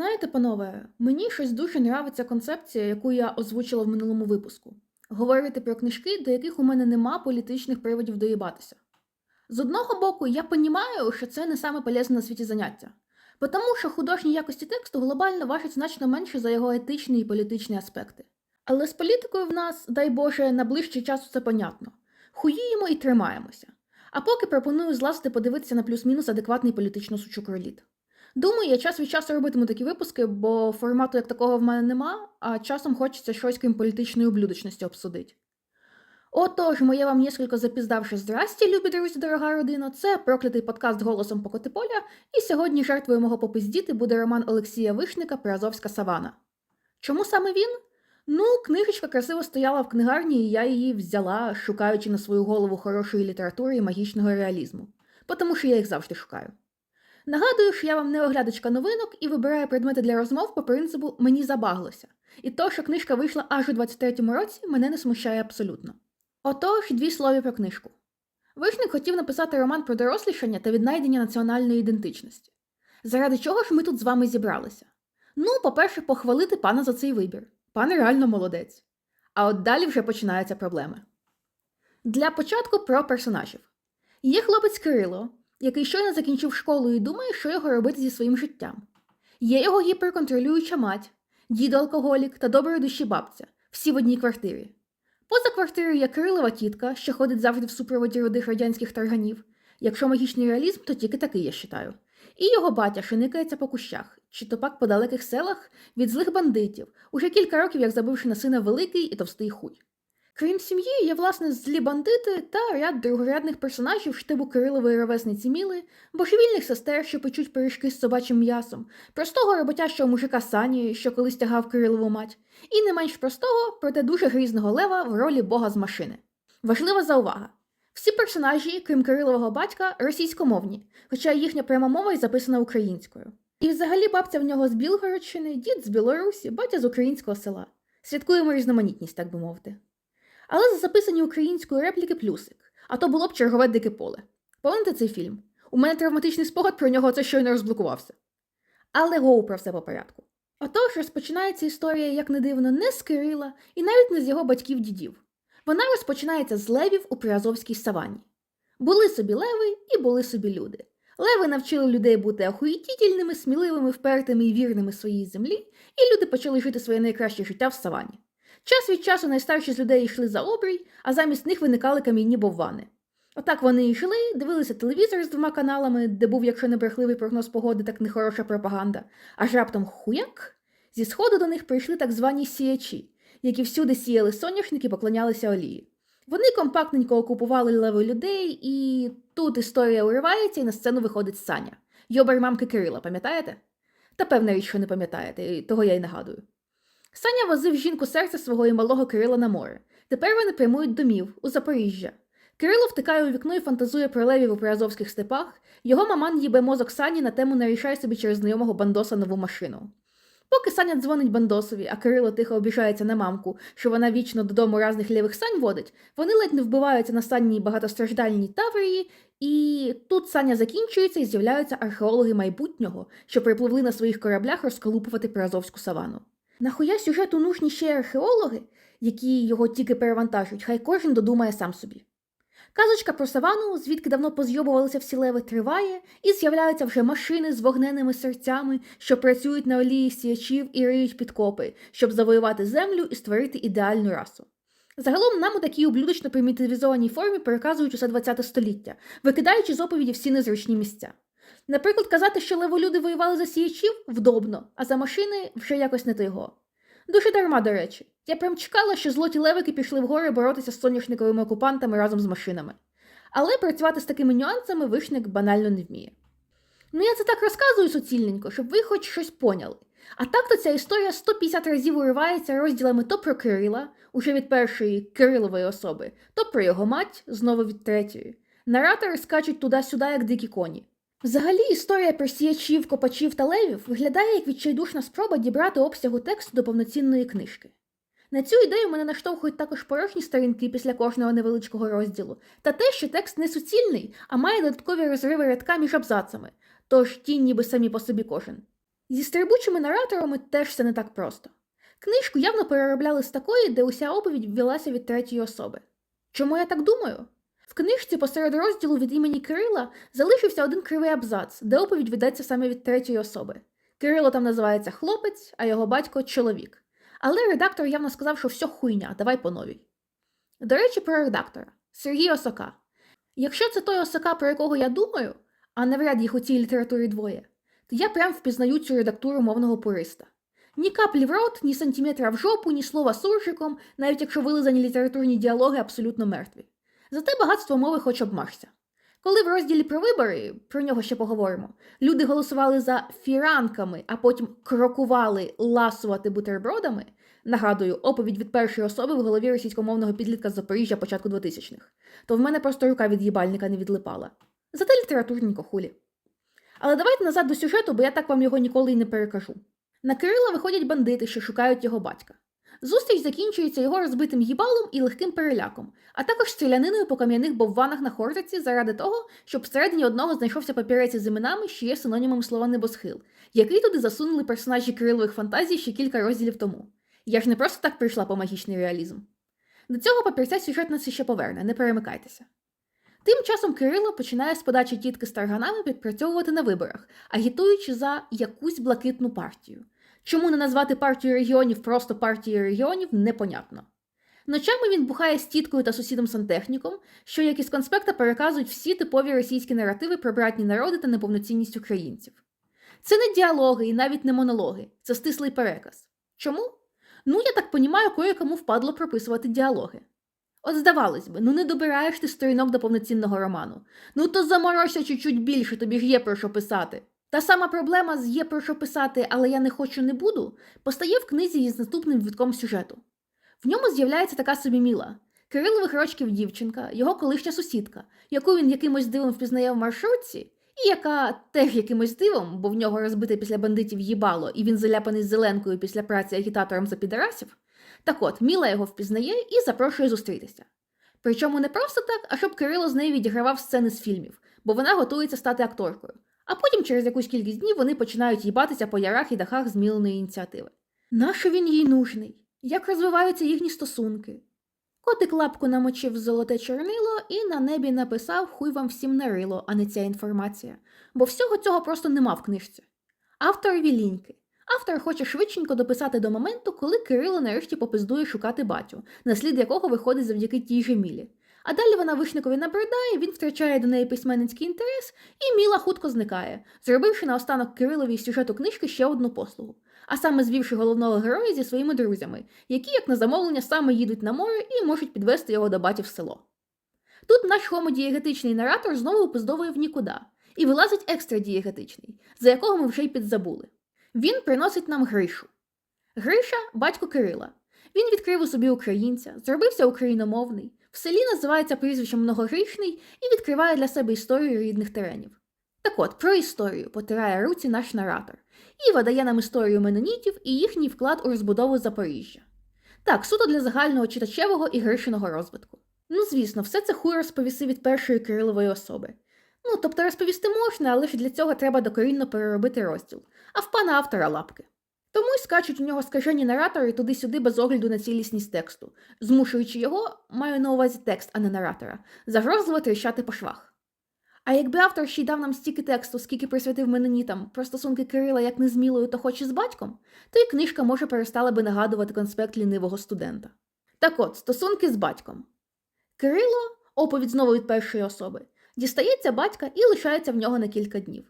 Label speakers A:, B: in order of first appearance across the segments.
A: Знаєте, панове, мені щось дуже нравиться концепція, яку я озвучила в минулому випуску. Говорити про книжки, до яких у мене нема політичних приводів доїбатися. З одного боку, я понімаю, що це не саме полезне на світі заняття, тому що художні якості тексту глобально важать значно менше за його етичні і політичні аспекти. Але з політикою в нас, дай Боже, на ближчий час це понятно. Хуїємо і тримаємося. А поки пропоную злазити подивитися на плюс-мінус адекватний політично сучокроліт. Думаю, я час від часу робитиму такі випуски, бо формату як такого в мене нема, а часом хочеться щось крім політичної ублюдочності обсудити. Отож, моє вам несколько запіздавши здрасті, любі друзі, дорога родина, це проклятий подкаст голосом Покотиполя, і сьогодні жертвою мого попиздіти буде роман Олексія Вишника Приазовська Савана. Чому саме він? Ну, книжечка красиво стояла в книгарні, і я її взяла, шукаючи на свою голову хорошої літератури і магічного реалізму, тому що я їх завжди шукаю. Нагадую, що я вам не оглядачка новинок і вибираю предмети для розмов по принципу мені забаглося. І то, що книжка вийшла аж у 23-му році, мене не смущає абсолютно. Отож, дві слова про книжку. Вишник хотів написати роман про дорослішання та віднайдення національної ідентичності. Заради чого ж ми тут з вами зібралися? Ну, по-перше, похвалити пана за цей вибір. Пан реально молодець. А от далі вже починаються проблеми. Для початку про персонажів. Є хлопець Кирило, який щойно закінчив школу і думає, що його робити зі своїм життям. Є його гіперконтролююча мать, дідо алкоголік та доброї душі бабця, всі в одній квартирі. Поза квартирою є Кирилова тітка, що ходить завжди в супроводі рудих радянських тарганів. Якщо магічний реалізм, то тільки такий, я вважаю. І його батя шиникається по кущах, чи то пак по далеких селах від злих бандитів, уже кілька років як забивши на сина великий і товстий хуй. Крім сім'ї, є власне злі бандити та ряд другорядних персонажів штибу Кирилової ровесниці Міли, божевільних сестер, що печуть пиріжки з собачим м'ясом, простого роботящого мужика Сані, що колись тягав Кирилову мать, і не менш простого, проте дуже грізного лева в ролі бога з машини. Важлива заувага. Всі персонажі, крім Кирилового батька, російськомовні, хоча їхня пряма мова й записана українською. І взагалі бабця в нього з Білгородщини, дід з Білорусі, батя з українського села. Святкуємо різноманітність, так би мовити. Але за записані українською репліки плюсик, а то було б чергове дике поле. Пам'ятаєте цей фільм? У мене травматичний спогад про нього це щойно розблокувався. Але гоу про все по порядку. Отож, розпочинається історія, як не дивно, не з Кирила і навіть не з його батьків-дідів. Вона розпочинається з левів у Приазовській саванні. Були собі леви і були собі люди. Леви навчили людей бути ахуїтітельними, сміливими, впертими і вірними своїй землі, і люди почали жити своє найкраще життя в савані. Час від часу найстарші з людей йшли за обрій, а замість них виникали камінні боввани. Отак вони йшли, дивилися телевізор з двома каналами, де був, якщо не брехливий прогноз погоди, так нехороша пропаганда, аж раптом хуяк. Зі сходу до них прийшли так звані сіячі, які всюди сіяли соняшники і поклонялися олії. Вони компактненько окупували леви людей, і тут історія уривається, і на сцену виходить Саня. Йобер мамки Кирила, пам'ятаєте? Та певна річ, що не пам'ятаєте, того я й нагадую. Саня возив жінку серця свого і малого Кирила на море. Тепер вони прямують домів у Запоріжжя. Кирило втикає у вікно і фантазує про левів у приазовських степах. Його маман їбе мозок Сані на тему нарішай собі через знайомого бандоса нову машину. Поки Саня дзвонить бандосові, а Кирило тихо обіжається на мамку, що вона вічно додому разних лівих сань водить, вони ледь не вбиваються на санній багатостраждальній Таврії, і тут Саня закінчується і з'являються археологи майбутнього, що припливли на своїх кораблях розколупувати приазовську савану. Нахуя сюжету нужні ще археологи, які його тільки перевантажують, хай кожен додумає сам собі. Казочка про савану, звідки давно позйобувалися всі леви, триває, і з'являються вже машини з вогненними серцями, що працюють на олії сіячів і риють підкопи, щоб завоювати землю і створити ідеальну расу. Загалом нам у такій ублюдочно примітивізованій формі переказують усе ХХ століття, викидаючи з оповіді всі незручні місця. Наприклад, казати, що леволюди воювали за сіячів вдобно, а за машини вже якось не того. Дуже дарма, до речі. Я прям чекала, що злоті левики пішли в гори боротися з соняшниковими окупантами разом з машинами. Але працювати з такими нюансами вишник банально не вміє. Ну я це так розказую суцільненько, щоб ви хоч щось поняли. А так то ця історія 150 разів уривається розділами то про Кирила, уже від першої Кирилової особи, то про його мать, знову від третьої. Наратори скачуть туди-сюди, як дикі коні. Взагалі, історія про копачів та левів виглядає як відчайдушна спроба дібрати обсягу тексту до повноцінної книжки. На цю ідею мене наштовхують також порожні сторінки після кожного невеличкого розділу, та те, що текст не суцільний, а має додаткові розриви рядка між абзацами, тож ті ніби самі по собі кожен. Зі стрибучими нараторами теж все не так просто. Книжку явно переробляли з такої, де уся оповідь ввілася від третьої особи. Чому я так думаю? В книжці посеред розділу від імені Кирила залишився один кривий абзац, де оповідь ведеться саме від третьої особи. Кирило там називається хлопець, а його батько чоловік. Але редактор явно сказав, що все хуйня, давай по новій. До речі, про редактора Сергій Осока. Якщо це той Осока, про якого я думаю, а навряд їх у цій літературі двоє, то я прям впізнаю цю редактуру мовного пуриста. Ні каплі в рот, ні сантиметра в жопу, ні слова суржиком, навіть якщо вилизані літературні діалоги абсолютно мертві. Зате багатство мови хоч обмажся. Коли в розділі про вибори, про нього ще поговоримо, люди голосували за фіранками, а потім крокували ласувати бутербродами, нагадую, оповідь від першої особи в голові російськомовного підлітка з Запоріжжя початку 2000-х, то в мене просто рука від їбальника не відлипала. Зате літературненько хулі. Але давайте назад до сюжету, бо я так вам його ніколи й не перекажу. На Кирила виходять бандити, що шукають його батька. Зустріч закінчується його розбитим їбалом і легким переляком, а також стріляниною по кам'яних бовванах на Хортиці заради того, щоб всередині одного знайшовся папірець із іменами, що є синонімом слова небосхил, який туди засунули персонажі Кирилових фантазій ще кілька розділів тому. Я ж не просто так прийшла по магічний реалізм. До цього папірця сюжет нас ще поверне, не перемикайтеся. Тим часом Кирило починає з подачі тітки з тарганами підпрацьовувати на виборах, агітуючи за якусь блакитну партію. Чому не назвати партію регіонів просто партією регіонів, непонятно. Ночами він бухає з тіткою та сусідом сантехніком, що як із конспекта переказують всі типові російські наративи про братні народи та неповноцінність українців. Це не діалоги і навіть не монологи, це стислий переказ. Чому? Ну, я так понімаю, кое-кому впадло прописувати діалоги. От здавалось би, ну не добираєш ти сторінок до повноцінного роману. Ну то заморозься чуть-чуть більше, тобі ж є про що писати. Та сама проблема з є про що писати, але я не хочу, не буду, постає в книзі із наступним вітком сюжету. В ньому з'являється така собі міла. Кирилових рочків дівчинка, його колишня сусідка, яку він якимось дивом впізнає в маршрутці, і яка теж якимось дивом, бо в нього розбите після бандитів їбало, і він заляпаний зеленкою після праці агітатором за підарасів. Так от, Міла його впізнає і запрошує зустрітися. Причому не просто так, а щоб Кирило з нею відігравав сцени з фільмів, бо вона готується стати акторкою. А потім, через якусь кількість днів, вони починають їбатися по ярах і дахах зміленої ініціативи. Нащо він їй нужний? Як розвиваються їхні стосунки? Котик лапку намочив золоте чорнило і на небі написав хуй вам всім на рило, а не ця інформація, бо всього цього просто нема в книжці. Автор віліньки. Автор хоче швидшенько дописати до моменту, коли Кирило нарешті попиздує шукати батю, наслід якого виходить завдяки тій же Мілі. А далі вона вишникові набридає, він втрачає до неї письменницький інтерес, і Міла хутко зникає, зробивши наостанок Кириловій сюжету книжки ще одну послугу, а саме звівши головного героя зі своїми друзями, які, як на замовлення, саме їдуть на море і можуть підвести його до баті в село. Тут наш хомодієгетичний наратор знову опиздовує в нікуди, і вилазить екстрадієгетичний, за якого ми вже й підзабули. Він приносить нам Гришу. Гриша батько Кирила. Він відкрив у собі українця, зробився україномовний, в селі називається прізвищем Многогрішний і відкриває для себе історію рідних теренів. Так от, про історію потирає руці наш наратор і видає нам історію менонітів і їхній вклад у розбудову Запоріжжя. Так, суто для загального читачевого і Гришиного розвитку. Ну, звісно, все це хуй розповіси від першої Кирилової особи. Ну, тобто розповісти можна, але ж для цього треба докорінно переробити розділ, а в пана автора лапки. Тому й скачуть у нього скажені наратори туди-сюди без огляду на цілісність тексту, змушуючи його, маю на увазі текст, а не наратора, загрозливо тріщати по швах. А якби автор ще й дав нам стільки тексту, скільки присвятив менонітам про стосунки Кирила як не з то хоч і з батьком, то й книжка може перестала би нагадувати конспект лінивого студента. Так от, стосунки з батьком. Кирило, оповідь знову від першої особи, дістається батька і лишається в нього на кілька днів.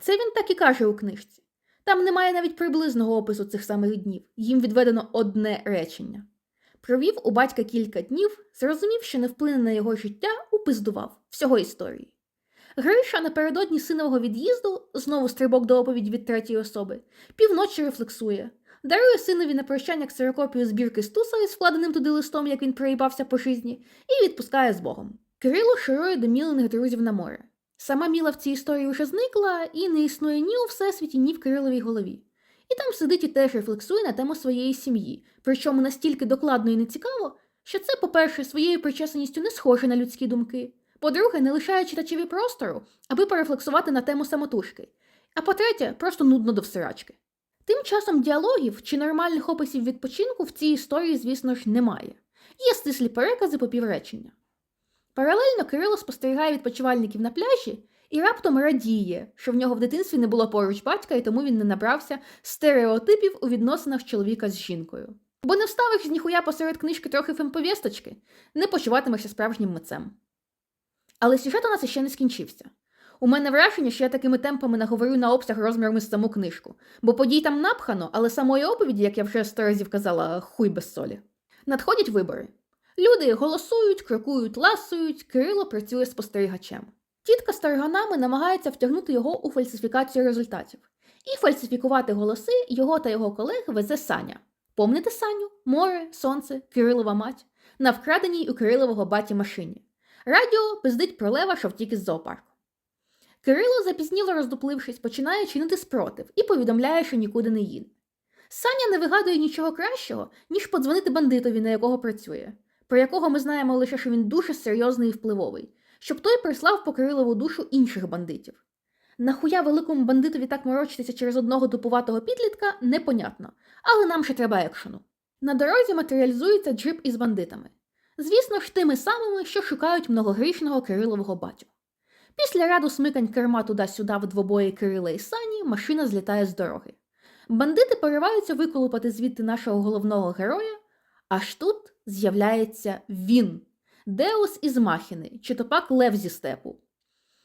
A: Це він так і каже у книжці. Там немає навіть приблизного опису цих самих днів, їм відведено одне речення. Провів у батька кілька днів, зрозумів, що не вплине на його життя, упиздував всього історії. Гриша напередодні синового від'їзду, знову стрибок до оповіді від третьої особи, півночі рефлексує, дарує синові на прощання ксерокопію збірки Стуса із вкладеним туди листом, як він проїбався по житті, і відпускає з Богом. Кирило ширує до мілених друзів на море. Сама Міла в цій історії вже зникла і не існує ні у всесвіті, ні в Кириловій голові. І там сидить і теж рефлексує на тему своєї сім'ї, причому настільки докладно і нецікаво, що це, по-перше, своєю причесаністю не схоже на людські думки, по-друге, не лишає читачеві простору, аби порефлексувати на тему самотужки. А по-третє, просто нудно до всирачки. Тим часом діалогів чи нормальних описів відпочинку в цій історії, звісно ж, немає. Є стислі перекази по півречення. Паралельно Кирило спостерігає відпочивальників на пляжі і раптом радіє, що в нього в дитинстві не було поруч батька, і тому він не набрався стереотипів у відносинах чоловіка з жінкою. Бо не вставиш з ніхуя посеред книжки трохи фемповісточки, не почуватимешся справжнім митцем. Але сюжет у нас іще не скінчився. У мене враження, що я такими темпами наговорю на обсяг розмірами з саму книжку, бо подій там напхано, але самої оповіді, як я вже сто разів казала, хуй без солі. Надходять вибори. Люди голосують, крокують, ласують, Кирило працює спостерігачем. Тітка з тарганами намагається втягнути його у фальсифікацію результатів. І фальсифікувати голоси його та його колег везе Саня. Помните Саню? Море, сонце, Кирилова мать на вкраденій у Кирилового баті машині. Радіо пиздить про лева, що втік із зоопарку. Кирило, запізніло роздуплившись, починає чинити спротив і повідомляє, що нікуди не їде. Саня не вигадує нічого кращого, ніж подзвонити бандитові, на якого працює, про якого ми знаємо лише, що він дуже серйозний і впливовий, щоб той прислав по Кирилову душу інших бандитів. Нахуя великому бандитові так морочитися через одного тупуватого підлітка, непонятно, але нам ще треба екшену. На дорозі матеріалізується джип із бандитами. Звісно ж, тими самими, що шукають многогрішного Кирилового батю. Після ряду смикань керма туди-сюди в двобої Кирила і Сані машина злітає з дороги. Бандити пориваються виколупати звідти нашого головного героя, аж тут з'являється він Деус із Махіни, чи то пак Лев зі степу.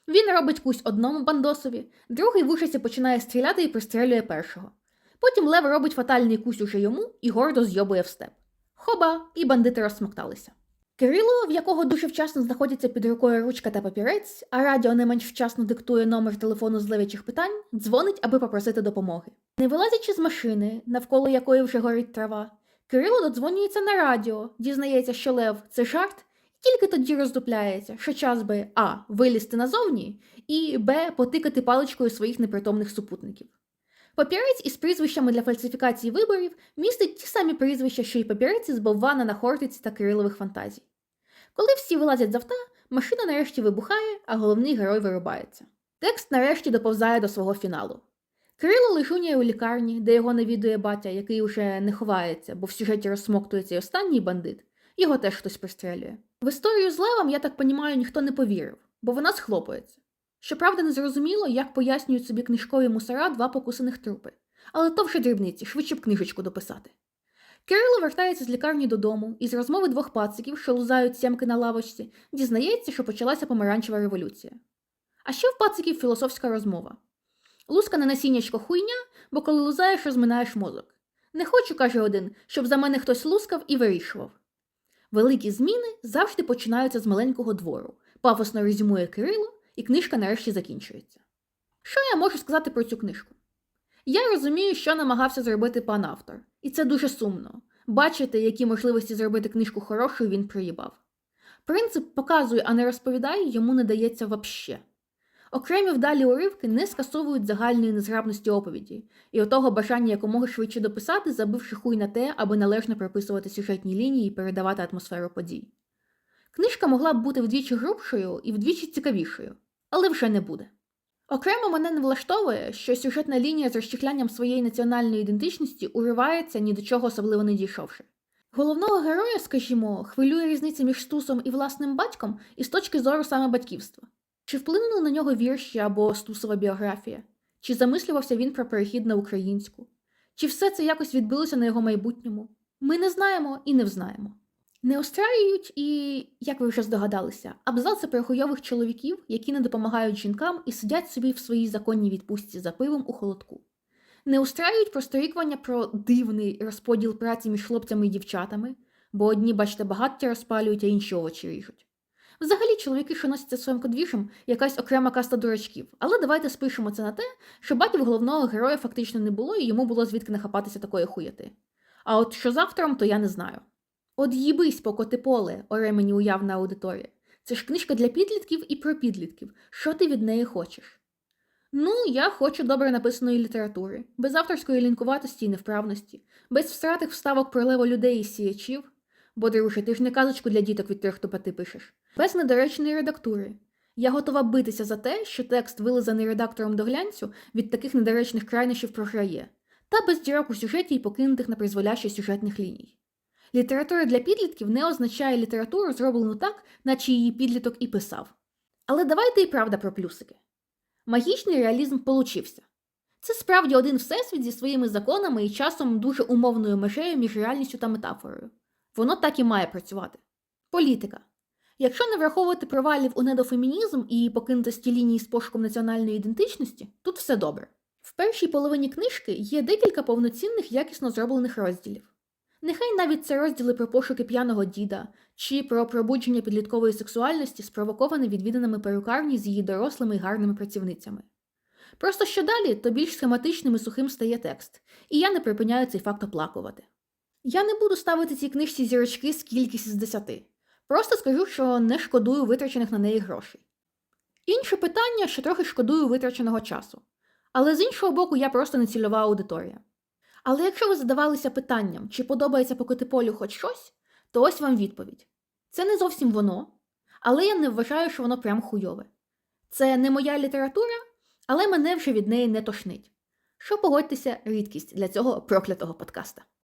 A: Він робить кусь одному бандосові, другий в ужасі починає стріляти і пристрелює першого. Потім Лев робить фатальний кусь уже йому і гордо зйобує в степ. Хоба, і бандити розсмокталися. Кирило, в якого дуже вчасно знаходяться під рукою ручка та папірець, а радіо не менш вчасно диктує номер телефону з левячих питань, дзвонить, аби попросити допомоги. Не вилазячи з машини, навколо якої вже горить трава, Кирило додзвонюється на радіо, дізнається, що Лев це жарт, і тільки тоді роздупляється, що час би А. вилізти назовні, і Б. потикати паличкою своїх непритомних супутників. Папірець із прізвищами для фальсифікації виборів містить ті самі прізвища, що й папірець із Боввана на Хортиці та Кирилових фантазій. Коли всі вилазять з авто, машина нарешті вибухає, а головний герой вирубається. Текст нарешті доповзає до свого фіналу. Кирило лежуняє у лікарні, де його навідує батя, який уже не ховається, бо в сюжеті розсмоктується й останній бандит, його теж хтось пристрелює. В історію з Левом, я так понімаю, ніхто не повірив, бо вона схлопується. Щоправда, не зрозуміло, як пояснюють собі книжкові мусора два покусаних трупи. Але то вже дрібниці, швидше б книжечку дописати. Кирило вертається з лікарні додому і з розмови двох пациків, що лузають сямки на лавочці, дізнається, що почалася помаранчева революція. А ще в пациків філософська розмова. Луска на насіннячко хуйня, бо коли лузаєш, розминаєш мозок. Не хочу, каже один, щоб за мене хтось лускав і вирішував. Великі зміни завжди починаються з маленького двору, пафосно резюмує Кирило, і книжка нарешті закінчується. Що я можу сказати про цю книжку? Я розумію, що намагався зробити пан автор, і це дуже сумно. Бачити, які можливості зробити книжку хорошою він приїбав. Принцип показуй, а не розповідай йому не дається вообще. Окремі вдалі уривки не скасовують загальної незграбності оповіді, і отого бажання якомога швидше дописати, забивши хуй на те, аби належно прописувати сюжетні лінії і передавати атмосферу подій. Книжка могла б бути вдвічі грубшою і вдвічі цікавішою, але вже не буде. Окремо мене не влаштовує, що сюжетна лінія з розчехлянням своєї національної ідентичності уривається ні до чого особливо не дійшовши. Головного героя, скажімо, хвилює різниця між Стусом і власним батьком із точки зору саме батьківства. Чи вплинули на нього вірші або Стусова біографія? Чи замислювався він про перехід на українську? Чи все це якось відбилося на його майбутньому? Ми не знаємо і не взнаємо. Не остраюють і, як ви вже здогадалися, абзаци про хуйових чоловіків, які не допомагають жінкам і сидять собі в своїй законній відпустці за пивом у холодку. Не устраюють просторікування про дивний розподіл праці між хлопцями і дівчатами, бо одні, бачите, багаття розпалюють, а інші овочі ріжуть. Взагалі, чоловіки, що носяться своїм кодвішем, якась окрема каста дурачків, але давайте спишемо це на те, що батьків головного героя фактично не було і йому було звідки нахапатися такої хуєти. А от що з автором, то я не знаю. От їбись по коти поле, оре мені уявна аудиторія. Це ж книжка для підлітків і про підлітків. Що ти від неї хочеш? Ну, я хочу добре написаної літератури, без авторської лінкуватості і невправності, без всратих вставок про лево людей і сіячів. Бо, друже, ти ж не казочку для діток від трьох до п'яти пишеш, без недоречної редактури, Я готова битися за те, що текст, вилизаний редактором до глянцю, від таких недоречних крайнощів програє, та без дірок у сюжеті і покинутих на призволяще сюжетних ліній. Література для підлітків не означає літературу, зроблену так, наче її підліток і писав. Але давайте і правда про плюсики. Магічний реалізм получився. Це справді один всесвіт зі своїми законами і часом дуже умовною межею між реальністю та метафорою. Воно так і має працювати. Політика. Якщо не враховувати провалів у недофемінізм і покинутості лінії з пошуком національної ідентичності, тут все добре. В першій половині книжки є декілька повноцінних якісно зроблених розділів. Нехай навіть це розділи про пошуки п'яного діда чи про пробудження підліткової сексуальності, спровоковане відвіданими перукарні з її дорослими й гарними працівницями. Просто що далі, то більш схематичним і сухим стає текст, і я не припиняю цей факт оплакувати. Я не буду ставити цій книжці зірочки з кількість з десяти. Просто скажу, що не шкодую витрачених на неї грошей. Інше питання, що трохи шкодую витраченого часу. Але з іншого боку, я просто не цільова аудиторія. Але якщо ви задавалися питанням, чи подобається по Китиполю хоч щось, то ось вам відповідь. Це не зовсім воно, але я не вважаю, що воно прям хуйове. Це не моя література, але мене вже від неї не тошнить. Що погодьтеся, рідкість для цього проклятого подкаста.